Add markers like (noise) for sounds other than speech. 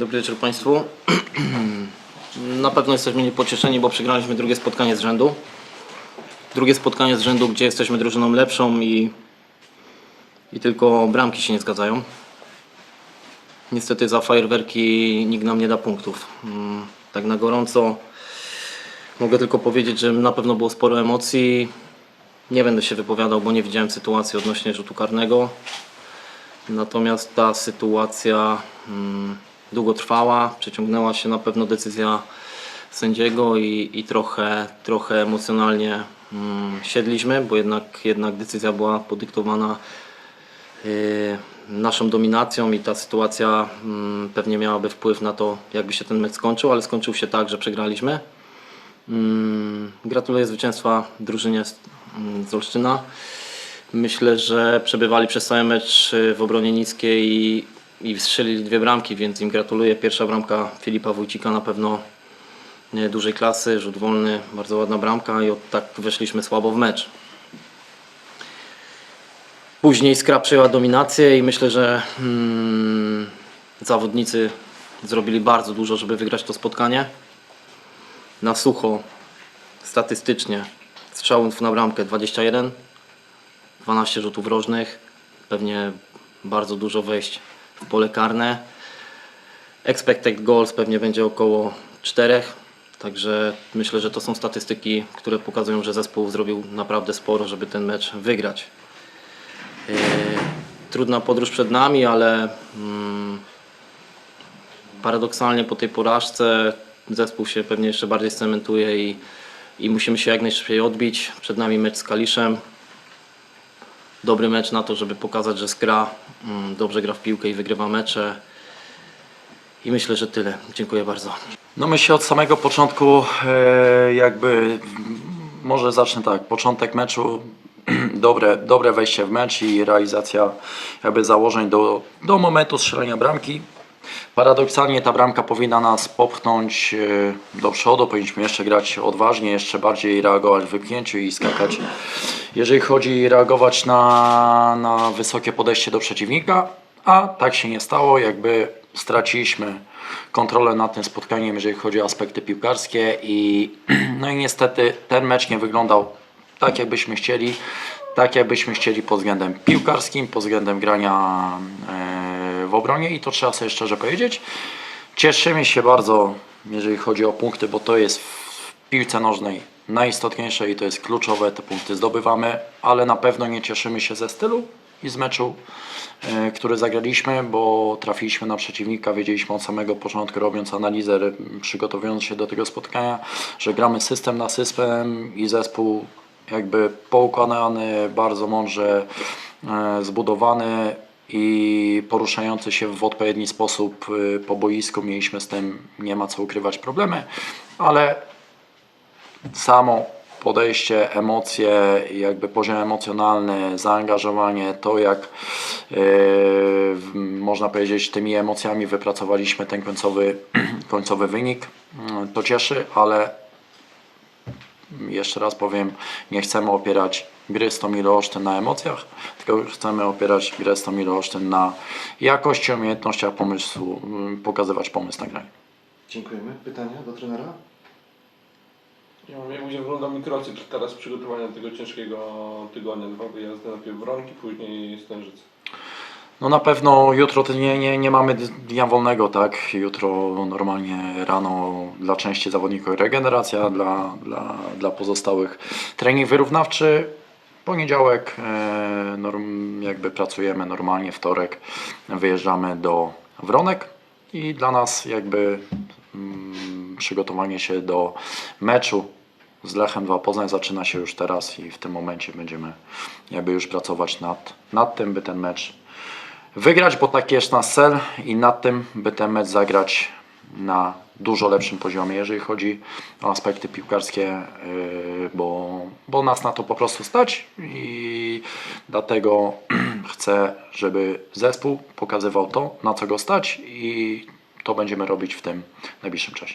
Dobry wieczór Państwu. (clears throat) Na pewno jesteśmy niepocieszeni, bo przegraliśmy drugie spotkanie z rzędu. Drugie spotkanie z rzędu, gdzie jesteśmy drużyną lepszą i, i tylko bramki się nie zgadzają. Niestety za fajerwerki nikt nam nie da punktów. Mm, Tak na gorąco mogę tylko powiedzieć, że na pewno było sporo emocji. Nie będę się wypowiadał, bo nie widziałem sytuacji odnośnie rzutu karnego. Natomiast ta sytuacja mm, długo trwała, przeciągnęła się na pewno decyzja sędziego i, i trochę, trochę emocjonalnie mm, siedliśmy, bo jednak, jednak decyzja była podyktowana yy, naszą dominacją i ta sytuacja mm, pewnie miałaby wpływ na to, jakby się ten mecz skończył, ale skończył się tak, że przegraliśmy. Mm, Gratuluję zwycięstwa drużynie z, mm, z Olsztyna. Myślę, że przebywali przez cały mecz y, w obronie niskiej i, i strzelili dwie bramki, więc im gratuluję. Pierwsza bramka Filipa Wójcika na pewno dużej klasy, rzut wolny, bardzo ładna bramka i od tak weszliśmy słabo w mecz. Później Skra przejęła dominację i myślę, że mm, zawodnicy zrobili bardzo dużo, żeby wygrać to spotkanie. Na sucho, statystycznie, strzałów na bramkę 21, 12 rzutów rożnych, pewnie bardzo dużo wejść pole karne. Expected goals pewnie będzie około 4, także myślę, że to są statystyki, które pokazują, że zespół zrobił naprawdę sporo, żeby ten mecz wygrać. Yy, Trudna podróż przed nami, ale mm, paradoksalnie po tej porażce zespół się pewnie jeszcze bardziej cementuje i, i musimy się jak najszybciej odbić. Przed nami mecz z Kaliszem. Dobry mecz na to, żeby pokazać, że Skra mm, dobrze gra w piłkę i wygrywa mecze. I myślę, że tyle. Dziękuję bardzo. No my się od samego początku e, jakby, może zacznę tak, początek meczu, (clears throat) dobre, dobre wejście w mecz i realizacja jakby założeń do, do momentu strzelenia bramki. Paradoksalnie ta bramka powinna nas popchnąć e, do przodu, powinniśmy jeszcze grać odważnie, jeszcze bardziej reagować w wypchnięciu i skakać, jeżeli chodzi reagować na, na wysokie podejście do przeciwnika, a tak się nie stało, jakby straciliśmy kontrolę nad tym spotkaniem, jeżeli chodzi o aspekty piłkarskie i (clears throat) no i niestety ten mecz nie wyglądał tak jakbyśmy chcieli, tak jakbyśmy chcieli pod względem piłkarskim, pod względem grania e, w obronie i to trzeba sobie szczerze powiedzieć. Cieszymy się bardzo, jeżeli chodzi o punkty, bo to jest w piłce nożnej najistotniejsze i to jest kluczowe, te punkty zdobywamy, ale na pewno nie cieszymy się ze stylu i z meczu, e, który zagraliśmy, bo trafiliśmy na przeciwnika, wiedzieliśmy od samego początku, robiąc analizę, przygotowując się do tego spotkania, że gramy system na system i zespół jakby poukładany, bardzo mądrze e, zbudowany i poruszający się w odpowiedni sposób e, po boisku. Mieliśmy z tym, nie ma co ukrywać, problemy, ale samo podejście, emocje, jakby poziom emocjonalny, zaangażowanie, to jak w- można powiedzieć tymi emocjami wypracowaliśmy ten końcowy, (clears throat) końcowy wynik, mm, to cieszy, ale jeszcze raz powiem, nie chcemy opierać gry z Tomilo Olsztyn na emocjach, tylko chcemy opierać grę z Tomilo Olsztyn na jakości, umiejętnościach pomysłu, mm, pokazywać pomysł na grę. Dziękujemy. Pytania do trenera? Ja wiem, jak będzie wyglądał mikrocykl teraz przygotowania do tego ciężkiego tygodnia. Dwa wyjazdy, najpierw Wronki, później Stężyce. No na pewno jutro to nie, nie, nie mamy dnia wolnego, tak? Jutro normalnie rano dla części zawodników regeneracja, dla, dla, dla pozostałych trening wyrównawczy. Poniedziałek e, norm, jakby pracujemy normalnie, wtorek wyjeżdżamy do Wronek i dla nas jakby mm, przygotowanie się do meczu z Lechem 2 Poznań zaczyna się już teraz i w tym momencie będziemy jakby już pracować nad, nad tym, by ten mecz wygrać, bo taki jest nasz cel i nad tym, by ten mecz zagrać na dużo lepszym poziomie, jeżeli chodzi o aspekty piłkarskie, yy, bo, bo nas na to po prostu stać i dlatego (clears throat) chcę, żeby zespół pokazywał to, na co go stać i to będziemy robić w tym najbliższym czasie.